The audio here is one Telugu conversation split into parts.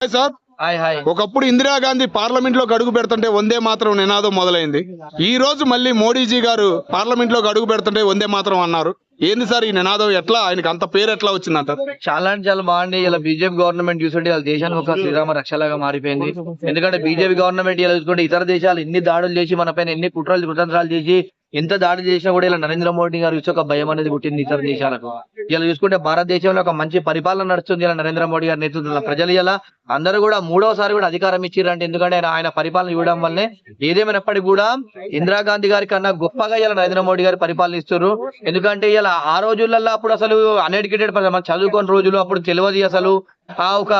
సార్. ఒకప్పుడు ఇందిరాగాంధీ పార్లమెంట్లోకి అడుగు పెడుతుంటే వందే మాత్రం నినాదం మొదలైంది. ఈ రోజు మళ్ళీ మోడీజీ గారు పార్లమెంట్లోకి అడుగు పెడుతుంటే వందే మాత్రం అన్నారు. ఏంది సార్ ఈ నినాదం? ఎట్లా? ఆయనకి అంత పేరు ఎట్లా వచ్చిందంటారు చాలా అంటే చాలా బాగుంది. ఇలా బీజేపీ గవర్నమెంట్ చూస్తుంటే ఇలా దేశానికి ఒక శ్రీరామ రక్షలాగా మారిపోయింది. ఎందుకంటే బీజేపీ గవర్నమెంట్ ఇలా చూసుకుంటే ఇతర దేశాలు ఎన్ని దాడులు చేసి మన పైన ఎన్ని కుట్రలు కుతంత్రాలు చేసి ఎంత దాడి చేసినా కూడా ఇలా నరేంద్ర మోడీ గారు ఇచ్చి ఒక భయం అనేది పుట్టింది ఇతర దేశాలకు. ఇలా చూసుకుంటే భారతదేశంలో ఒక మంచి పరిపాలన నడుస్తుంది ఇలా నరేంద్ర మోడీ గారి నేతృత్వంలో. ప్రజలు ఇలా అందరూ కూడా మూడోసారి కూడా అధికారం ఇచ్చిరంటే ఎందుకంటే ఆయన పరిపాలన ఇవ్వడం వల్లే ఏదేమైనప్పటికీ కూడా ఇందిరాగాంధీ గారి కన్నా గొప్పగా ఇలా నరేంద్ర మోడీ గారు పరిపాలన ఇస్తారు ఎందుకంటే ఇలా ఆ రోజులలో అప్పుడు అసలు అన్ఎడ్యుకేటెడ్ మనం చదువుకోని రోజులు అప్పుడు తెలియదు అసలు. ఆ ఒక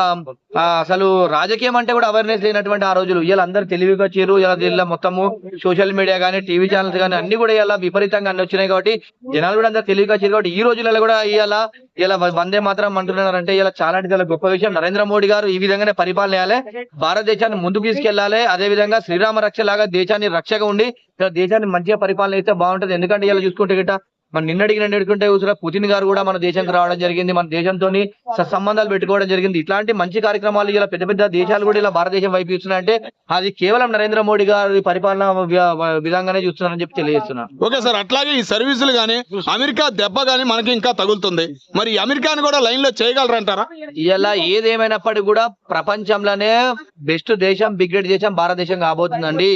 అసలు రాజకీయం అంటే కూడా అవేర్నెస్ లేనటువంటి ఆ రోజులు. ఇలా అందరు తెలివిగా వచ్చారు ఇలా మొత్తము సోషల్ మీడియా కానీ టీవీ ఛానల్స్ కానీ అన్ని కూడా ఇలా విపరీతంగా అన్ని వచ్చినాయి కాబట్టి జనాలు కూడా అందరు తెలివిగా వచ్చారు కాబట్టి ఈ రోజులలో కూడా ఇలా ఇలా వందే మాత్రం అంటున్నారంటే ఇలా చాలా అంటే చాలా గొప్ప విషయం. నరేంద్ర మోడీ గారు ఈ విధంగానే పరిపాలన చేయాలి. భారతదేశాన్ని ముందుకు తీసుకెళ్ళాలి అదే విధంగా శ్రీరామ రక్ష లాగా దేశాన్ని రక్షగా ఉండి దేశాన్ని మంచిగా పరిపాలన అయితే బాగుంటది. ఎందుకంటే ఇలా చూసుకుంటే గిట్ట మన నిన్నటికి నిన్న ఎడుకుంటే చూసిన పుతిన్ గారు కూడా మన దేశంకి రావడం జరిగింది. మన దేశంతో సంబంధాలు పెట్టుకోవడం జరిగింది. ఇట్లాంటి మంచి కార్యక్రమాలు ఇలా పెద్ద పెద్ద దేశాలు కూడా ఇలా భారతదేశం వైపు చూస్తున్నాయంటే అది కేవలం నరేంద్ర మోడీ గారి పరిపాలన విధంగానే చూస్తున్నారని చెప్పి తెలియజేస్తున్నాను ఓకే సార్ అట్లాగే ఈ సర్వీసులు గానీ అమెరికా దెబ్బ గానీ మనకి ఇంకా తగులుతుంది. మరి అమెరికాని కూడా లైన్లో చేయగలరంటారా ఇలా ఏదేమైనప్పటికీ కూడా ప్రపంచంలోనే బెస్ట్ దేశం బిగ్గెట్ దేశం భారతదేశం కాబోతుందండి.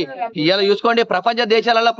ఇలా చూసుకోండి ప్రపంచ దేశాలలో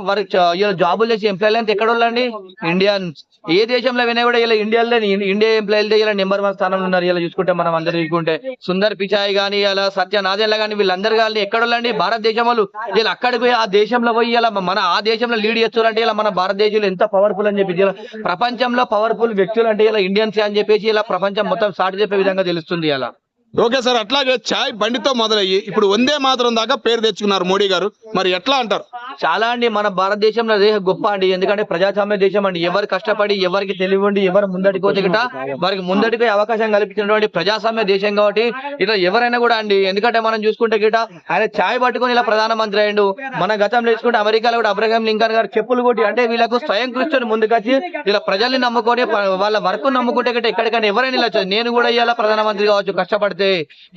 జాబులు చేసి ఎంప్లాయీలు ఎంత ఎక్కడ వాళ్ళండి ఇండియన్ ఏ దేశంలో వినా కూడా ఇలా ఇండియాలో ఇండియా ఎంప్లాయీలు ఇలా నెంబర్ వన్ స్థానంలో ఉన్నారు. ఇలా చూసుకుంటే మనం అందరూ చూసుకుంటే సుందర్ పిచాయ్ కానీ ఇలా సత్య నాదెల్ల గానీ వీళ్ళందరూ కానీ ఎక్కడ వాళ్ళండి భారతదేశం వాళ్ళు. ఇలా అక్కడికి పోయి ఆ దేశంలో పోయి ఇలా మన ఆ దేశంలో లీడ్ చేస్తారంటే ఇలా మన భారతదేశంలో ఎంత పవర్ఫుల్ అని చెప్పి ప్రపంచంలో పవర్ఫుల్ వ్యక్తులు అంటే ఇలా ఇండియన్స్ అని చెప్పేసి ఇలా ప్రపంచం మొత్తం సాటి చెప్పే విధంగా తెలుస్తుంది ఇలా ఓకే సార్ అట్లాగే చాయ్ బండితో మొదలయ్యి ఇప్పుడు వందే మాత్రం దాకా పేరు తెచ్చుకున్నారు మోడీ గారు. మరి ఎట్లా అంటారు? చాలా అండి మన భారతదేశంలో అదే గొప్ప అండి. ఎందుకంటే ప్రజాస్వామ్య దేశం అండి. ఎవరు కష్టపడి ఎవరికి తెలివండి ఎవరు ముందటికి గిట్ట వారికి ముందటికి అవకాశం కల్పించినటువంటి ప్రజాస్వామ్య దేశం కాబట్టి ఇట్లా ఎవరైనా కూడా అండి ఎందుకంటే మనం చూసుకుంటే గిట ఆయన ఛాయ్ పట్టుకొని ఇలా ప్రధానమంత్రి అయ్యండు. మన గతంలో చూసుకుంటే అమెరికాలో కూడా అబ్రహాం లింకన్ గారు చెప్పులు కొట్టి అంటే వీళ్ళకు స్వయం కృష్ణుని ముందుకొచ్చి ఇలా ప్రజల్ని నమ్ముకొని వాళ్ళ వర్క్ నమ్ముకుంటే గిట్ట ఎక్కడికైనా ఎవరైనా ఇలా నేను కూడా ఇలా ప్రధానమంత్రి కావచ్చు కష్టపడితే.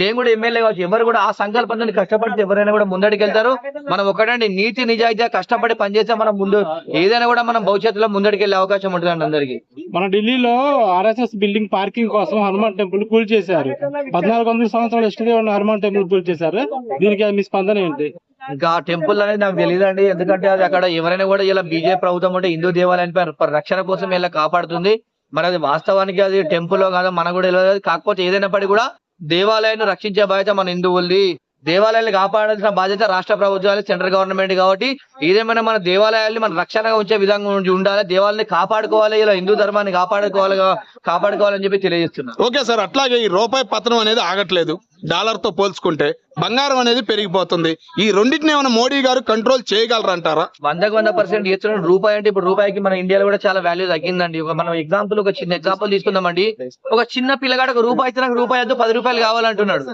నేను కూడా ఎమ్మెల్యే కావచ్చు. ఎవరు కూడా ఆ సంకల్పంతో కష్టపడితే ఎవరైనా కూడా ముందడికి వెళ్తారు మనం ఒకటండి నీతి నిజాయితీగా కష్టపడి పనిచేస్తే మనం ముందు ఏదైనా కూడా మనం భవిష్యత్తులో ముందడికి వెళ్ళే అవకాశం ఉంటుందండి అందరికి. మన ఢిల్లీలో ఆర్ఎస్ఎస్ బిల్డింగ్ పార్కింగ్ కోసం హనుమాన్ టెంపుల్ కూల్ చేశారు. పద్నాలుగు వందల సంవత్సరాల హిస్టరీ ఉన్న హనుమాన్ టెంపుల్ కూల్ చేశారు. దీనికి మీ స్పందన ఏంటి? ఇంకా ఆ టెంపుల్ అనేది నాకు తెలియదండి ఎందుకంటే అది అక్కడ ఎవరైనా కూడా ఇలా బీజేపీ ప్రభుత్వం ఉంటే హిందూ దేవాలయాన్ని ప- రక్షణ కోసం ఇలా కాపాడుతుంది. మరి అది వాస్తవానికి అది టెంపుల్ కాదో మనకు కూడా కాకపోతే ఏదైనప్పటికీ కూడా దేవాలయాన్ని రక్షించే బాధ్యత మన హిందువుల్ది. దేవాలయాలు కాపాడాల్సిన బాధ్యత రాష్ట్ర ప్రభుత్వాలు సెంట్రల్ గవర్నమెంట్ కాబట్టి ఏదేమైనా మన దేవాలయాల్ని మన రక్షణగా ఉంచే విధంగా ఉండి ఉండాలి. దేవాలయాన్ని కాపాడుకోవాలి ఇలా హిందూ ధర్మాన్ని కాపాడుకోవాలి కాపాడుకోవాలని చెప్పి తెలియజేస్తున్నారు ఓకే సార్ అట్లాగే ఈ రూపాయి పతనం అనేది ఆగట్లేదు. డాలర్తో పోల్చుకుంటే బంగారం అనేది పెరిగిపోతుంది. ఈ రెండింటిని ఏమైనా మోడీ గారు కంట్రోల్ చేయగలరంటారా? వందకు వంద పర్సెంట్ చేస్తున్నాడు రూపాయి అంటే ఇప్పుడు రూపాయికి మన ఇండియాలో కూడా చాలా వాల్యూ తగ్గిందండి. ఒక మనం ఎగ్జాంపుల్ ఒక చిన్న ఎగ్జాంపుల్ తీసుకుందామండి. ఒక చిన్న పిల్లగాడు ఒక రూపాయి ఇస్తే నాకు రూపాయి వద్దు పది రూపాయలు కావాలంటున్నాడు.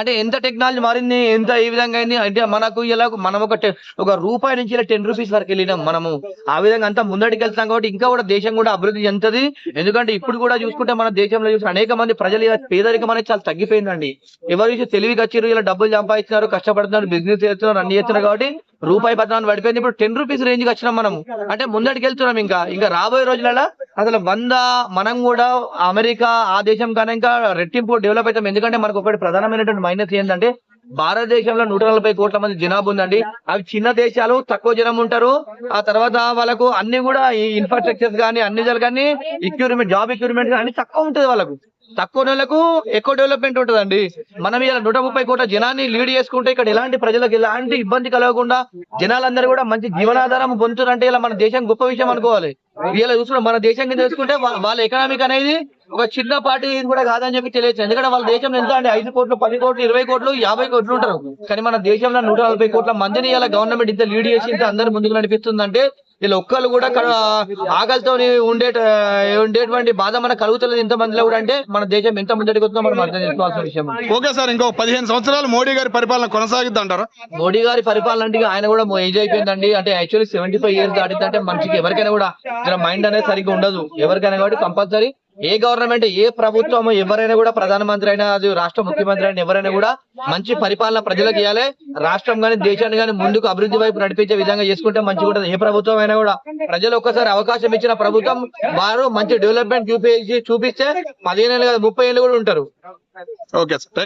అంటే ఎంత టెక్నాలజీ మారింది ఎంత ఏ విధంగా అయింది అంటే మనకు ఇలా మనం ఒక ఒక రూపాయి నుంచి ఇలా టెన్ రూపీస్ వరకు వెళ్ళినాం మనము. ఆ విధంగా అంతా ముందడికి వెళ్తాం కాబట్టి ఇంకా కూడా దేశం కూడా అభివృద్ధి చెందుతుంది. ఎందుకంటే ఇప్పుడు కూడా చూసుకుంటే మన దేశంలో చూసి అనేక మంది ప్రజలు ఇలా పేదరికం అనేది చాలా తగ్గిపోయిందండి. ఎవరు చూసి తెలివికి వచ్చారు ఇలా డబ్బులు సంపాదిస్తున్నారు కష్టపడుతున్నారు బిజినెస్ చేస్తున్నారు అన్ని చేస్తున్నారు కాబట్టి రూపాయి పద్నాలుగు పడిపోయింది. ఇప్పుడు టెన్ రూపీస్ రేంజ్కి వచ్చినాం మనం అంటే ముందడికి వెళ్తున్నాం ఇంకా. ఇంకా రాబోయే రోజులలో అసలు వంద మనం కూడా అమెరికా ఆ దేశం కానీ ఇంకా రెట్టింపు డెవలప్ అవుతాం. ఎందుకంటే మనకు ఒకటి ప్రధానమైనటువంటి మైనస్ ఏంటంటే భారతదేశంలో నూట నలభై కోట్ల మంది జనాభా ఉందండి. అవి చిన్న దేశాలు తక్కువ జనం ఉంటారు. ఆ తర్వాత వాళ్ళకు అన్ని కూడా ఈ ఇన్ఫ్రాస్ట్రక్చర్స్ కానీ అన్ని కానీ ఎక్యూరిమెంట్ జాబ్ ఎక్యూరిమెంట్ అన్ని తక్కువ ఉంటుంది వాళ్ళకు. తక్కువ నెలకు ఎక్కువ డెవలప్మెంట్ ఉంటుందండి. మనం ఇలా నూట ముప్పై కోట్ల జనాన్ని లీడ్ చేసుకుంటే ఇక్కడ ఎలాంటి ప్రజలకు ఎలాంటి ఇబ్బంది కలగకుండా జనాలందరూ కూడా మంచి జీవనాధారం పొందుతారంటే ఇలా మన దేశం గొప్ప విషయం అనుకోవాలి. ఇలా చూసుకుంటే మన దేశం కింద చూసుకుంటే వాళ్ళ ఎకనామిక్ అనేది ఒక చిన్న పార్టీ కూడా కాదని చెప్పి తెలియచ్చు ఎందుకంటే వాళ్ళ దేశం ఎంత అండి ఐదు కోట్లు పది కోట్లు ఇరవై కోట్లు యాభై కోట్లు ఉంటారు. కానీ మన దేశంలో నూట నలభై కోట్ల మందిని ఇలా గవర్నమెంట్ ఇంత లీడ్ చేసి ఇంత అందరి ముందుకు నడిపిస్తుందంటే వీళ్ళు ఒక్కళ్ళు కూడా ఆకలితో ఉండే ఉండేటువంటి బాధ మనకు కలుగుతుంది ఇంత మందిలో కూడా అంటే మన దేశం ఎంత ముందడికి వస్తుందో మనం అర్థం చేసుకోవాల్సిన విషయం ఓకే సార్ ఇంకో పదిహేను సంవత్సరాలు మోడీ గారి పరిపాలన కొనసాగిద్ది అంటారా? మోడీ గారి పరిపాలన అంటే ఆయన కూడా ఏజ్ అయిపోయిందండి. అంటే యాక్చువల్లీ సెవెంటీ ఫైవ్ ఇయర్స్ దాటిందంటే మనిషికి ఎవరికైనా కూడా మైండ్ అనేది సరిగ్గా ఉండదు. ఎవరికైనా కాబట్టి కంపల్సరీ ఏ గవర్నమెంట్ ఏ ప్రభుత్వం ఎవరైనా కూడా ప్రధానమంత్రి అయినా అది రాష్ట్ర ముఖ్యమంత్రి అయినా ఎవరైనా కూడా మంచి పరిపాలన ప్రజలకు ఇవ్వాలి రాష్ట్రం గాని దేశాన్ని గాని ముందుకు అభివృద్ధి వైపు నడిపించే విధంగా చేసుకుంటే మంచిగా ఉంటుంది. ఏ ప్రభుత్వం అయినా కూడా ప్రజలు ఒక్కసారి అవకాశం ఇచ్చిన ప్రభుత్వం వారు మంచి డెవలప్మెంట్ చూపించి చూపిస్తే పదిహేను ఏళ్ళు కాదు ముప్పై ఏళ్ళు కూడా ఉంటారు. Okay sir